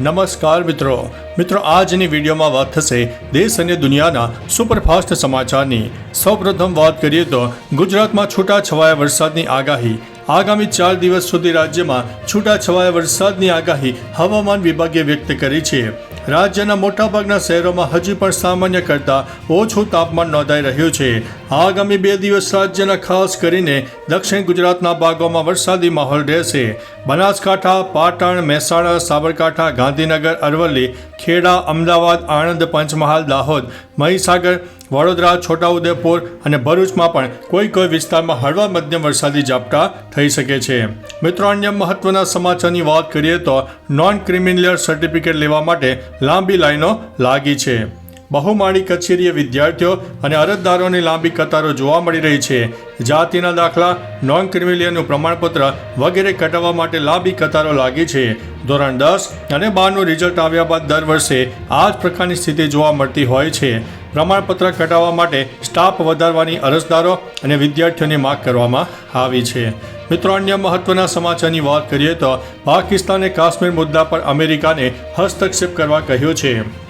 નમસ્કાર મિત્રો. મિત્રો, આજની વિડીયોમાં વાત થશે દેશ અને દુનિયાના સુપરફાસ્ટ સમાચારની. સૌપ્રથમ વાત કરીએ તો, ગુજરાતમાં છૂટા છવાયા વરસાદની આગાહી. આગામી ચાર દિવસ સુધી રાજ્યમાં છૂટા છવાયા વરસાદની આગાહી હવામાન વિભાગે વ્યક્ત કરી છે. રાજ્યના મોટાભાગના શહેરોમાં હજી પણ સામાન્ય કરતાં ઓછું તાપમાન નોંધાઈ રહ્યું છે. આગામી બે દિવસ રાજ્યના ખાસ કરીને દક્ષિણ ગુજરાતના ભાગોમાં વરસાદી માહોલ રહેશે. બનાસકાંઠા, પાટણ, મહેસાણા, સાબરકાંઠા, ગાંધીનગર, અરવલ્લી, ખેડા, અમદાવાદ, આણંદ, પંચમહાલ, દાહોદ, મહીસાગર, વડોદરા, છોટાઉદેપુર અને ભરૂચમાં પણ કોઈ કોઈ વિસ્તારમાં હળવા મધ્યમ વરસાદી ઝાપટા થઈ શકે છે. મિત્રો, અન્ય મહત્વના સમાચારની વાત કરીએ તો નોન ક્રિમિનલ સર્ટિફિકેટ લેવા માટે લાંબી લાઈનો લાગી છે. બહુમાળી કચેરીએ વિદ્યાર્થીઓ અને અરજદારોની લાંબી કતારો જોવા મળી રહી છે. જાતિના દાખલા નોન ક્રિમિલિયનનું પ્રમાણપત્ર વગેરે કટાવવા માટે લાંબી કતારો લાગી છે. ધોરણ દસ અને બારનું રિઝલ્ટ આવ્યા બાદ દર વર્ષે આ જ પ્રકારની સ્થિતિ જોવા મળતી હોય છે. પ્રમાણપત્ર કટાવવા માટે સ્ટાફ વધારવાની અરજદારો અને વિદ્યાર્થીઓની માગ કરવામાં આવી છે. મિત્રો, અન્ય મહત્વના સમાચારની વાત કરીએ તો પાકિસ્તાને કાશ્મીર મુદ્દા પર અમેરિકાને હસ્તક્ષેપ કરવા કહ્યું છે.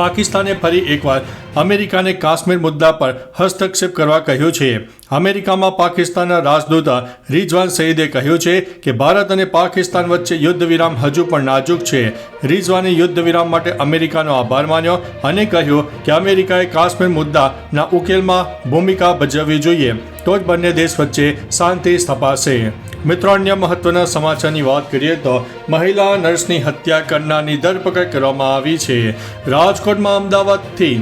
પાકિસ્તાને ફરી એકવાર અમેરિકાને કાશ્મીર મુદ્દા પર હસ્તક્ષેપ કરવા કહ્યું છે. અમેરિકામાં પાકિસ્તાનના રાજદૂત રિઝવાન સઈદે કહ્યું છે કે ભારત અને પાકિસ્તાન વચ્ચે યુદ્ધ વિરામ હજુ પણ નાજુક છે. રિઝવાને યુદ્ધ વિરામ માટે અમેરિકાનો આભાર માન્યો અને કહ્યું કે અમેરિકાએ કાશ્મીર મુદ્દાના ઉકેલમાં ભૂમિકા ભજવવી જોઈએ. તો જ બંને દેશ વચ્ચે શાંતિ સ્થપાશે. મિત્રો, અન્ય મહત્વના સમાચારની વાત કરીએ તો મહિલા નર્સની હત્યા કરનારની ધરપકડ કરવામાં આવી છે. રાજકોટમાં અમદાવાદથી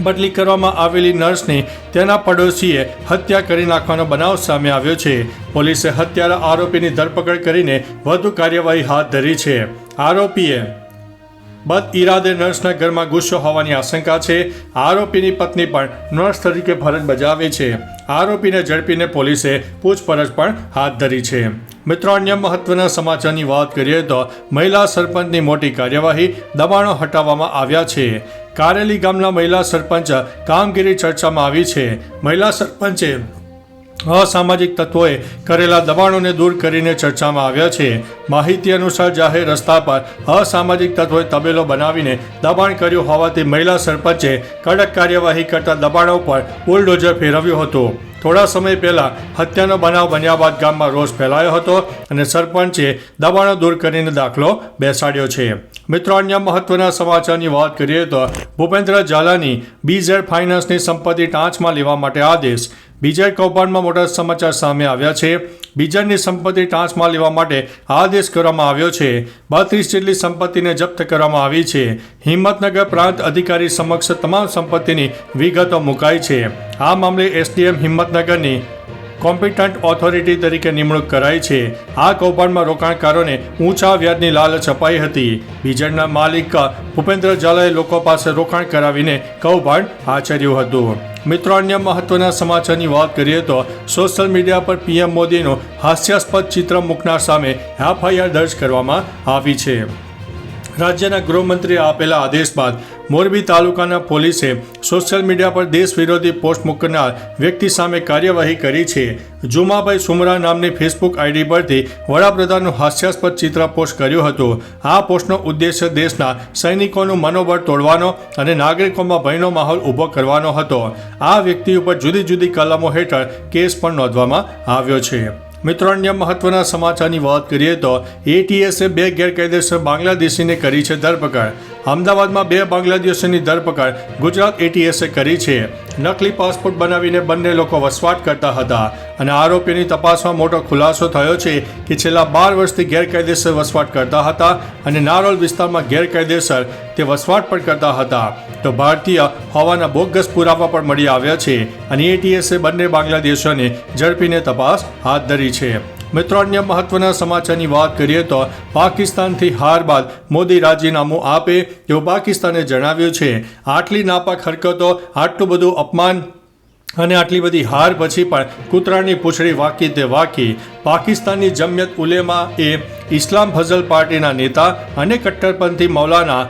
બદલી કરવામાં આવેલી નર્સની તેના પડોશીએ હત્યા કરી નાખવાનો બનાવ સામે આવ્યો છે. પોલીસે હત્યારા આરોપીની ધરપકડ કરીને વધુ કાર્યવાહી હાથ ધરી છે. આરોપીએ બદ ઇરાદે નર્સના ઘરમાં ગુસ્સો હોવાની આશંકા છે. આરોપીની પત્ની પણ નર્સ તરીકે ફરજ બજાવે છે. આરોપીને ઝડપીને પોલીસે પૂછપરછ પણ હાથ ધરી છે. મિત્રો, અન્ય મહત્વના સમાચારની વાત કરીએ તો મહિલા સરપંચની મોટી કાર્યવાહી દબાણો હટાવવામાં આવ્યા છે. કારેલી ગામના મહિલા સરપંચ કામગીરી ચર્ચામાં આવી છે. મહિલા સરપંચે અસામાજિક તત્વોએ કરેલા દબાણોને દૂર કરીને ચર્ચામાં આવ્યા છે. માહિતી અનુસાર જાહેર રસ્તા પર અસામાજિક તત્વોએ તબેલો બનાવીને દબાણ કર્યું હોવાથી મહિલા સરપંચે કડક કાર્યવાહી કરતા દબાણો પર બુલડોઝર ફેરવ્યું હતું. થોડા સમય પહેલા હત્યાનો બનાવ બન્યા બાદ ગામમાં રોષ ફેલાયો હતો અને સરપંચે દબાણો દૂર કરીને દાખલો બેસાડ્યો છે. મિત્રો, અન્ય મહત્વના સમાચારની વાત કરીએ તો ભૂપેન્દ્ર ઝાલાની બીઝેડ ફાઇનાન્સની સંપત્તિ ટાંચમાં લેવા માટે આદેશ. બીજેડ કૌભાંડમાં મોટા સમાચાર સામે આવ્યા છે. બીજેડની સંપત્તિ ટાંચમાં લેવા માટે આદેશ કરવામાં આવ્યો છે. બત્રીસ જેટલી સંપત્તિને જપ્ત કરવામાં આવી છે. હિંમતનગર પ્રાંત અધિકારી સમક્ષ તમામ સંપત્તિની વિગતો મુકાઈ છે. આ મામલે એસડીએમ હિંમતનગરની કોમ્પિટન્ટ ઓથોરિટી તરીકે નિમણૂક કરાઈ છે. આ કૌભાંડમાં રોકાણકારોને ઊંચા વ્યાજની લાલચ અપાઈ હતી. બીજણના માલિક ભૂપેન્દ્ર ઝાલાએ લોકો પાસે રોકાણ કરાવીને કૌભાંડ આચર્યું હતું. મિત્રો, અન્ય મહત્વના સમાચારની વાત કરીએ તો સોશિયલ મીડિયા પર પીએમ મોદીનું હાસ્યાસ્પદ ચિત્ર મૂકનાર સામે એફઆઈઆર દર્જ કરવામાં આવી છે. રાજ્યના ગૃહમંત્રીએ આપેલા આદેશ બાદ મોરબી તાલુકાના પોલીસે સોશિયલ મીડિયા પર દેશ વિરોધી પોસ્ટ મૂકનાર વ્યક્તિ સામે કાર્યવાહી કરી છે. જુમાભાઈ સુમરા નામની ફેસબુક આઈડી પરથી વડાપ્રધાનનું હાસ્યાસ્પદ ચિત્ર પોસ્ટ કર્યું હતું. આ પોસ્ટનો ઉદ્દેશ્ય દેશના સૈનિકોનું મનોબળ તોડવાનો અને નાગરિકોમાં ભયનો માહોલ ઊભો કરવાનો હતો. આ વ્યક્તિ ઉપર જુદી જુદી કલમો હેઠળ કેસ પણ નોંધવામાં આવ્યો છે. મિત્રો અન્ય મહત્વના સમાચારની વાત કરીએ તો એટીએસે બે ગેરકાયદેસર બાંગ્લાદેશીને કરી છે ધરપકડ. અમદાવાદમાં બે બાંગ્લાદેશીની ધરપકડ. ગુજરાત એટીએસે કરી છે. નકલી પાસપોર્ટ બનાવીને બંને લોકો વસવાટ કરતા હતા અને આરોપીની તપાસમાં મોટો ખુલાસો થયો છે કે છેલ્લા બાર વર્ષથી ગેરકાયદેસર વસવાટ કરતા હતા અને નારોલ વિસ્તારમાં ગેરકાયદેસર તે વસવાટ પણ કરતા હતા. તો ભારતીય હોવાના બોગસ પુરાવા પણ મળી આવ્યા છે અને એટીએસે બંને બાંગ્લાદેશોને ઝડપીને તપાસ હાથ ધરી છે. મિત્રો, અન્ય મહત્વના સમાચારની વાત કરીએ તો પાકિસ્તાનથી હાર બાદ મોદી રાજીનામું આપે તેવું પાકિસ્તાને જણાવ્યું છે. આટલી નાપાક હરકતો, આટલું બધું અપમાન અને આટલી બધી હાર પછી પણ કૂતરાની પૂંછડી વાકી તે વાકી પાકિસ્તાનની જમિયત ઉલેમા એ ઇસ્લામ ફઝલ પાર્ટીના નેતા અને કટ્ટરપંથી મૌલાના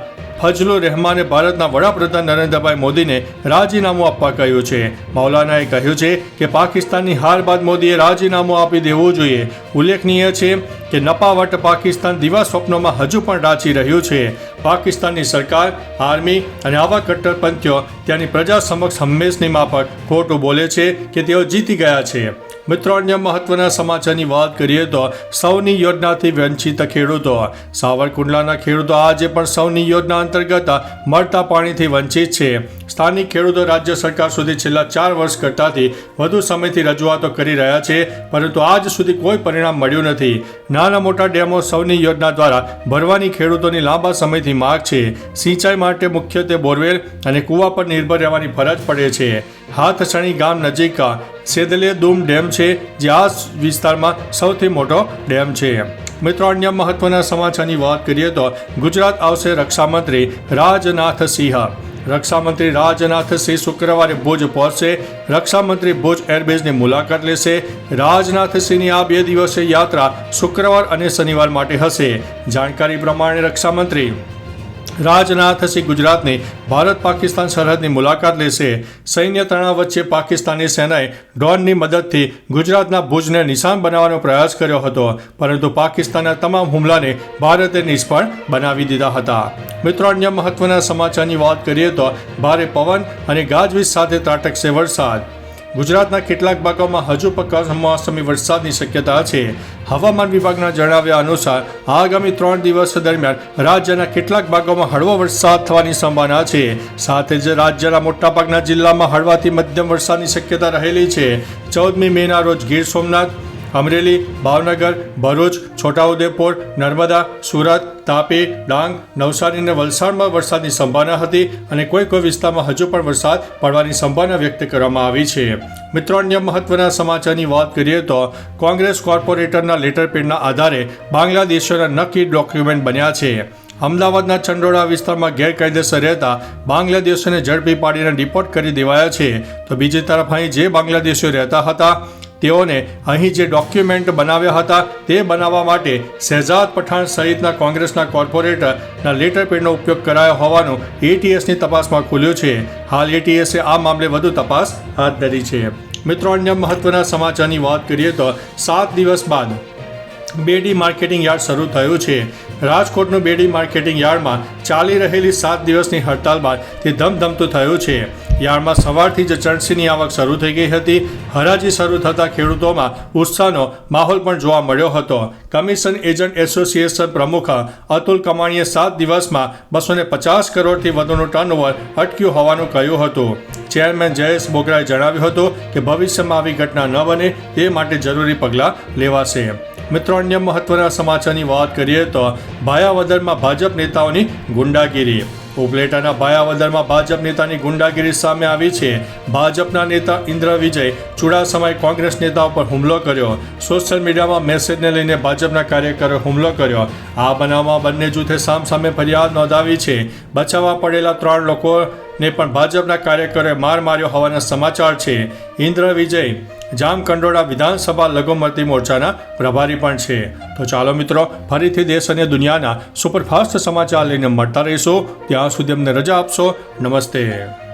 ફજલુર રહેમાને ભારતના વડાપ્રધાન નરેન્દ્રભાઈ મોદીને રાજીનામું આપવા કહ્યું છે. મૌલાનાએ કહ્યું છે કે પાકિસ્તાનની હાર બાદ મોદીએ રાજીનામું આપી દેવું જોઈએ. ઉલ્લેખનીય છે કે નપાવટ પાકિસ્તાન દિવા સ્વપ્નોમાં હજુ પણ રાચી રહ્યું છે. પાકિસ્તાનની સરકાર, આર્મી અને આવા કટ્ટરપંથીઓ ત્યાંની પ્રજા સમક્ષ હંમેશની માફક ખોટું બોલે છે કે તેઓ જીતી ગયા છે. મિત્રો, અન્ય મહત્વના સમાચારની વાત કરીએ તો સૌની યોજનાથી વંચિત ખેડૂતો. સાવરકુંડલાના ખેડૂતો આજે પણ સૌની યોજના અંતર્ગત મળતા પાણીથી વંચિત છે. સ્થાનિક ખેડૂતો રાજ્ય સરકાર સુધી છેલ્લા ચાર વર્ષ કરતાંથી વધુ સમયથી રજૂઆતો કરી રહ્યા છે, પરંતુ આજ સુધી કોઈ પરિણામ મળ્યું નથી. નાના મોટા ડેમો સૌની યોજના દ્વારા ભરવાની ખેડૂતોની લાંબા સમયથી માગ છે. સિંચાઈ માટે મુખ્યત્વે બોરવેલ અને કૂવા પર નિર્ભર રહેવાની ફરજ પડે છે. હાથસણી ગામ નજીક સેદલે દુમ ડેમ છે, જે આ વિસ્તારમાં સૌથી મોટો ડેમ છે. મિત્રો, અન્ય મહત્વના સમાચારની વાત કરીએ તો ગુજરાત આવશે રક્ષામંત્રી રાજનાથ સિંહ રક્ષામંત્રી રાજનાથ સિંહ શુક્રવારે ભુજ પહોંચશે. રક્ષામંત્રી ભુજ એરબેઝની મુલાકાત લેશે. રાજનાથ સિંહની આ બે દિવસીય યાત્રા શુક્રવાર અને શનિવાર માટે હશે. જાણકારી પ્રમાણે રક્ષામંત્રી રાજનાથસિંહ ગુજરાતની ભારત પાકિસ્તાન સરહદની મુલાકાત લેશે. સૈન્ય તણાવ વચ્ચે પાકિસ્તાની સેનાએ ડ્રોનની મદદથી ગુજરાતના ભુજને નિશાન બનાવવાનો પ્રયાસ કર્યો હતો, પરંતુ પાકિસ્તાનના તમામ હુમલાને ભારતે નિષ્ફળ બનાવી દીધા હતા. મિત્રો, અન્ય મહત્વના સમાચારની વાત કરીએ તો ભારે પવન અને ગાજવીજ સાથે ત્રાટકશે વરસાદ. ગુજરાતના કેટલાક ભાગોમાં હજુ પણ કમોસમી વરસાદની શક્યતા છે. હવામાન વિભાગના જણાવ્યા અનુસાર, આગામી ત્રણ દિવસ દરમિયાન રાજ્યના કેટલાક ભાગોમાં હળવો વરસાદ થવાની સંભાવના છે. સાથે જ રાજ્યના મોટાભાગના જિલ્લામાં હળવાથી મધ્યમ વરસાદની શક્યતા રહેલી છે. ચૌદમી મેના રોજ ગીર સોમનાથ અમરેલી, ભાવનગર, ભરૂચ, છોટાઉદેપુર, નર્મદા, સુરત, તાપી, ડાંગ, નવસારી અને વલસાડમાં વરસાદની સંભાવના હતી અને કોઈ કોઈ વિસ્તારમાં હજુ પણ વરસાદ પડવાની સંભાવના વ્યક્ત કરવામાં આવી છે. મિત્રો, અન્ય મહત્વના સમાચારની વાત કરીએ તો કોંગ્રેસ કોર્પોરેટરના લેટર આધારે બાંગ્લાદેશીઓના નક્કી ડોક્યુમેન્ટ બન્યા છે. અમદાવાદના ચંડોળા વિસ્તારમાં ગેરકાયદેસર રહેતા બાંગ્લાદેશોને ઝડપી પાડીને ડિપોર્ટ કરી દેવાયા છે. તો બીજી તરફ અહીં જે બાંગ્લાદેશીઓ રહેતા હતા તેઓને અહીં જે ડોક્યુમેન્ટ બનાવ્યા હતા તે બનાવવા માટે શહેજાદ પઠાણ સહિતના કોંગ્રેસના કોર્પોરેટરના લેટર પેડનો ઉપયોગ કરાયો હોવાનું એટીએસની તપાસમાં ખુલ્યું છે. હાલ એટીએસે આ મામલે વધુ તપાસ હાથ ધરી છે. મિત્રો, અન્ય મહત્વના સમાચારની વાત કરીએ તો સાત દિવસ બાદ બેડી માર્કેટિંગ યાર્ડ શરૂ થયું છે. રાજકોટનું બેડી માર્કેટિંગ યાર્ડમાં ચાલી રહેલી સાત દિવસની હડતાલ બાદ તે ધમધમતું થયું છે. યાર્ડમાં સવારથી જ ચણસીની આવક શરૂ થઈ ગઈ હતી. હરાજી શરૂ થતાં ખેડૂતોમાં ઉત્સાહનો માહોલ પણ જોવા મળ્યો હતો. કમિશન એજન્ટ એસોસિએશન પ્રમુખ અતુલ કમાણીએ સાત દિવસમાં બસો ને પચાસ કરોડથી વધુનું ટર્નઓવર અટક્યું હોવાનું કહ્યું હતું. ચેરમેન જયેશ બોગરાએ જણાવ્યું હતું કે ભવિષ્યમાં આવી ઘટના ન બને તે માટે જરૂરી પગલાં લેવાશે. મિત્રો, અન્ય મહત્વના સમાચારની વાત કરીએ તો ભાયાવદરમાં ભાજપ નેતાઓની ગુંડાગીરી. ઉપલેટાના ભાયાવદરમાં ભાજપ નેતાની ગુંડાગીરી સામે આવી છે. ભાજપના નેતા ઇન્દ્ર વિજય ચુડાસમાએ કોંગ્રેસ નેતા ઉપર હુમલો કર્યો. સોશિયલ મીડિયામાં મેસેજને લઈને ભાજપના કાર્યકરોએ હુમલો કર્યો. આ બનાવમાં બંને જૂથે સામસામે ફરિયાદ નોંધાવી છે. બચાવવા પડેલા ત્રણ લોકોને પણ ભાજપના કાર્યકરોએ માર માર્યો હોવાના સમાચાર છે. ઇન્દ્ર વિજય જામકંડોળા વિધાનસભા લઘુમતી મોરચાના પ્રભારી પણ છે. તો ચાલો મિત્રો, ફરીથી દેશ અને દુનિયાના સુપરફાસ્ટ સમાચાર લઈને મળતા રહીશું. ત્યાં સુધી અમને રજા આપશો. નમસ્તે.